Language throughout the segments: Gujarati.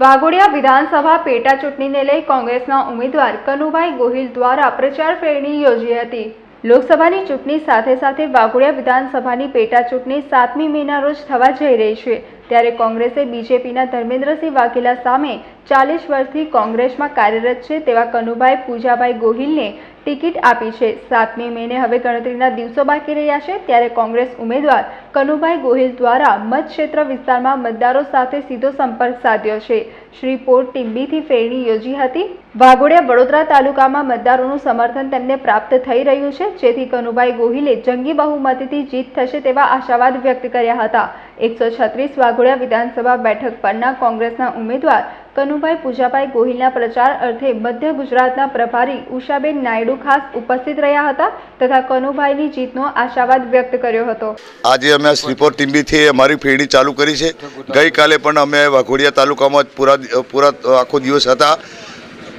વાઘોડિયા વિધાનસભા પેટા ચૂંટણીને લઈ કોંગ્રેસના ઉમેદવાર કનુભાઈ ગોહિલ દ્વારા પ્રચાર ફેરણી યોજી હતી. લોકસભાની ચૂંટણી સાથે સાથે વાઘોડિયા વિધાનસભાની પેટા ચૂંટણી સાતમી મેના રોજ થવા જઈ રહી છે. ત્યારે કોંગ્રેસે બીજેપીના ધર્મેન્દ્રસિંહ વાઘેલા સામે ચાલીસ વર્ષથી કોંગ્રેસમાં કાર્યરત છે તેવા કનુભાઈ પૂજાભાઈ ગોહિલને ટિકિટ આપી છે. સાતમી મેને હવે ગણતરીના દિવસો બાકી રહ્યા છે ત્યારે કોંગ્રેસ ઉમેદવાર કનુભાઈ ગોહિલ દ્વારા મતક્ષેત્ર વિસ્તારમાં મતદારો સાથે સીધો સંપર્ક સાધ્યો છે. શ્રીપોર ટીંબીથી ફેરણી યોજી હતી. વાઘોડિયા વડોદરા તાલુકામાં મતદારોનું સમર્થન તેમને પ્રાપ્ત થઈ રહ્યું છે, જેથી કનુભાઈ ગોહિલે જંગી બહુમતીથી જીત થશે તેવા આશાવાદ વ્યક્ત કર્યા હતા. એકસો છત્રીસ વાઘોડિયા વિધાનસભા બેઠક પરના કોંગ્રેસના ઉમેદવાર કનુભાઈ પૂજાભાઈ ગોહિલના પ્રચાર અર્થે મધ્ય ગુજરાતના પ્રભારી ઉષાબેન નાયડુ ખાસ ઉપસ્થિત રહ્યા હતા તથા કનુભાઈની જીતનો આશાવાદ વ્યક્ત કર્યો હતો. આજે અમે શ્રીપોર ટીમ્બીથી અમારી ફેરણી ચાલુ કરી છે. ગઈકાલે પણ અમે વાઘોડિયા તાલુકામાં પૂરા પૂરા આખો દિવસ હતા.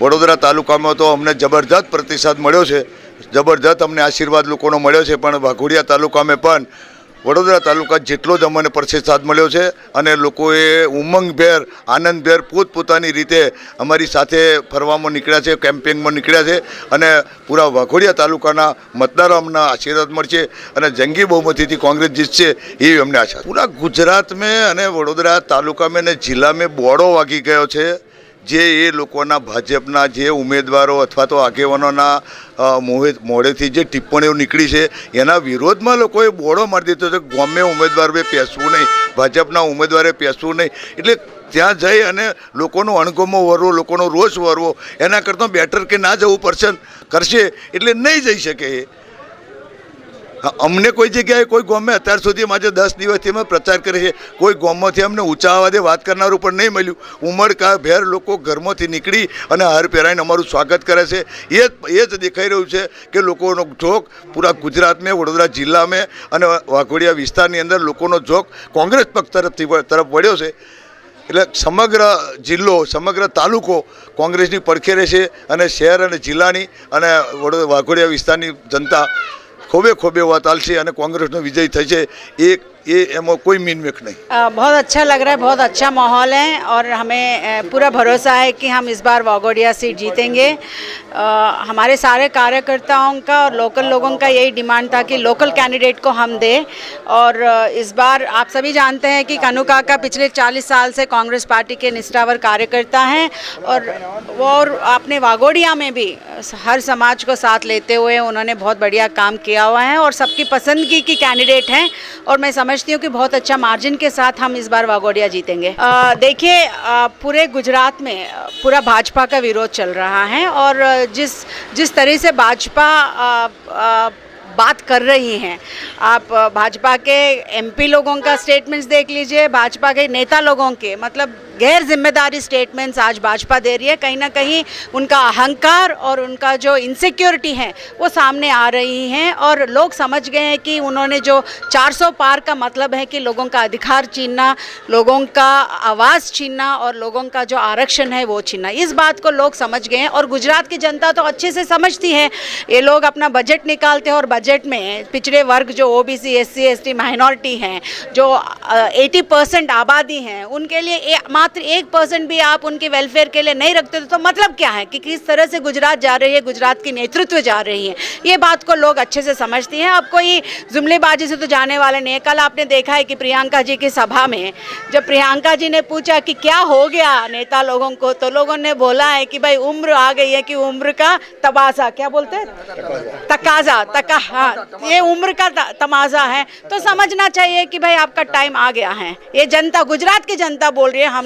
વડોદરા તાલુકામાં તો અમને જબરજસ્ત પ્રતિસાદ મળ્યો છે. જબરજસ્ત અમને આશીર્વાદ લોકોનો મળ્યો છે, પણ વાઘોડિયા તાલુકામાં પણ વડોદરા તાલુકા જેટલો જ અમને પ્રતિસાદ મળ્યો છે અને લોકોએ ઉમંગભેર, આનંદભેર પોતપોતાની રીતે અમારી સાથે ફરવામાં નીકળ્યા છે કેમ્પિંગમાં નીકળ્યા છે અને પૂરા વાઘોડિયા તાલુકાના મતદારો અમને આશીર્વાદ મળશે અને જંગી બહુમતીથી કોંગ્રેસ જીતશે એવી અમને આશા પૂરા ગુજરાત મેં અને વડોદરા તાલુકા મેં અને જિલ્લા મેં બોડો વાગી ગયો છે. જે એ લોકોના ભાજપના જે ઉમેદવારો અથવા તો આગેવાનોના મોહે, મોઢેથી જે ટિપ્પણીઓ નીકળી છે, એના વિરોધમાં લોકોએ બોળો મારી દીધો છે ગમે ઉમેદવારે પેસવું નહીં, ભાજપના ઉમેદવારે પેસવું નહીં. એટલે ત્યાં જઈ અને લોકોનો અણગમો વરવો, લોકોનો રોષ વરવો, એના કરતાં બેટર કે ના જવું પડશે, કરશે, એટલે નહીં જઈ શકે એ. અમને કોઈ જગ્યાએ કોઈ ગોમે અત્યાર સુધી આજે દસ દિવસથી અમે પ્રચાર કરે છે કોઈ ગોમમાંથી અમને ઊંચા અવાજે વાત કરનારું પણ નહીં મળ્યું. ઉમળકા ભેર લોકો ઘરમાંથી નીકળી અને હાર પહેરાઈને અમારું સ્વાગત કરે છે. એ જ એ જ દેખાઈ રહ્યું છે કે લોકોનો જોક પૂરા ગુજરાતને વડોદરા જિલ્લામાં અને વાઘોડિયા વિસ્તારની અંદર લોકોનો જોક કોંગ્રેસ પક્ષ તરફથી તરફ વળ્યો છે. એટલે સમગ્ર જિલ્લો, સમગ્ર તાલુકો કોંગ્રેસની પડખે રહેશે અને શહેર અને જિલ્લાની અને વડોદરા વાઘોડિયા વિસ્તારની જનતા ખોબે ખોબે વાત ચાલશે અને કોંગ્રેસનો વિજય થશે. એ ये कोई मीन मिक नहीं। आ, बहुत अच्छा लग रहा है बहुत अच्छा माहौल है और हमें पूरा भरोसा है कि हम इस बार वागोडिया सीट जीतेंगे। आ, हमारे सारे कार्यकर्ताओं का और लोकल लोगों का यही डिमांड था कि लोकल कैंडिडेट को हम दें और इस बार आप सभी जानते हैं कि कनुका का पिछले 40 साल से कांग्रेस पार्टी के निष्ठावर कार्यकर्ता हैं और वो और अपने वागोडिया में भी हर समाज को साथ लेते हुए उन्होंने बहुत बढ़िया काम किया हुआ है और सबकी पसंदगी की कैंडिडेट हैं और मैं समझ समझती हूँ कि बहुत अच्छा मार्जिन के साथ हम इस बार वागोडिया जीतेंगे। देखिए पूरे गुजरात में पूरा भाजपा का विरोध चल रहा है और जिस जिस तरह से भाजपा बात कर रही हैं, आप भाजपा के एमपी लोगों का स्टेटमेंट्स देख लीजिए, भाजपा के नेता लोगों के मतलब गैर ज़िम्मेदारी स्टेटमेंट्स आज भाजपा दे रही है। कहीं ना कहीं उनका अहंकार और उनका जो इनसिक्योरिटी है वो सामने आ रही हैं और लोग समझ गए हैं कि उन्होंने जो 400 पार का मतलब है कि लोगों का अधिकार छीनना लोगों का आवाज़ छीनना और लोगों का जो आरक्षण है वो छीनना। इस बात को लोग समझ गए हैं और गुजरात की जनता तो अच्छे से समझती है। ये लोग अपना बजट निकालते हैं और बजट में पिछड़े वर्ग जो O B C S C S T minority हैं जो एटी परसेंट आबादी हैं उनके लिए ए, मात्र एक परसेंट भी आप उनके वेलफेयर के लिए नहीं रखते तो मतलब क्या है कि किस तरह से गुजरात जा रही है, गुजरात की नेतृत्व जा रही है? ये बात को लोग अच्छे से समझते हैं। अब कोई जुमलेबाजी से तो जाने वाले नहीं है। कल आपने देखा है कि प्रियंका जी की सभा में जब प्रियंका जी ने पूछा कि क्या हो गया नेता लोगों को तो लोगों ने बोला है कि भाई उम्र आ गई है कि उम्र का तबाजा क्या बोलते हैं? तकाजा, तका हाँ ये उम्र का तमाजा है। तो समझना चाहिए कि भाई आपका टाइम आ गया है। ये जनता, गुजरात की जनता बोल रही है हम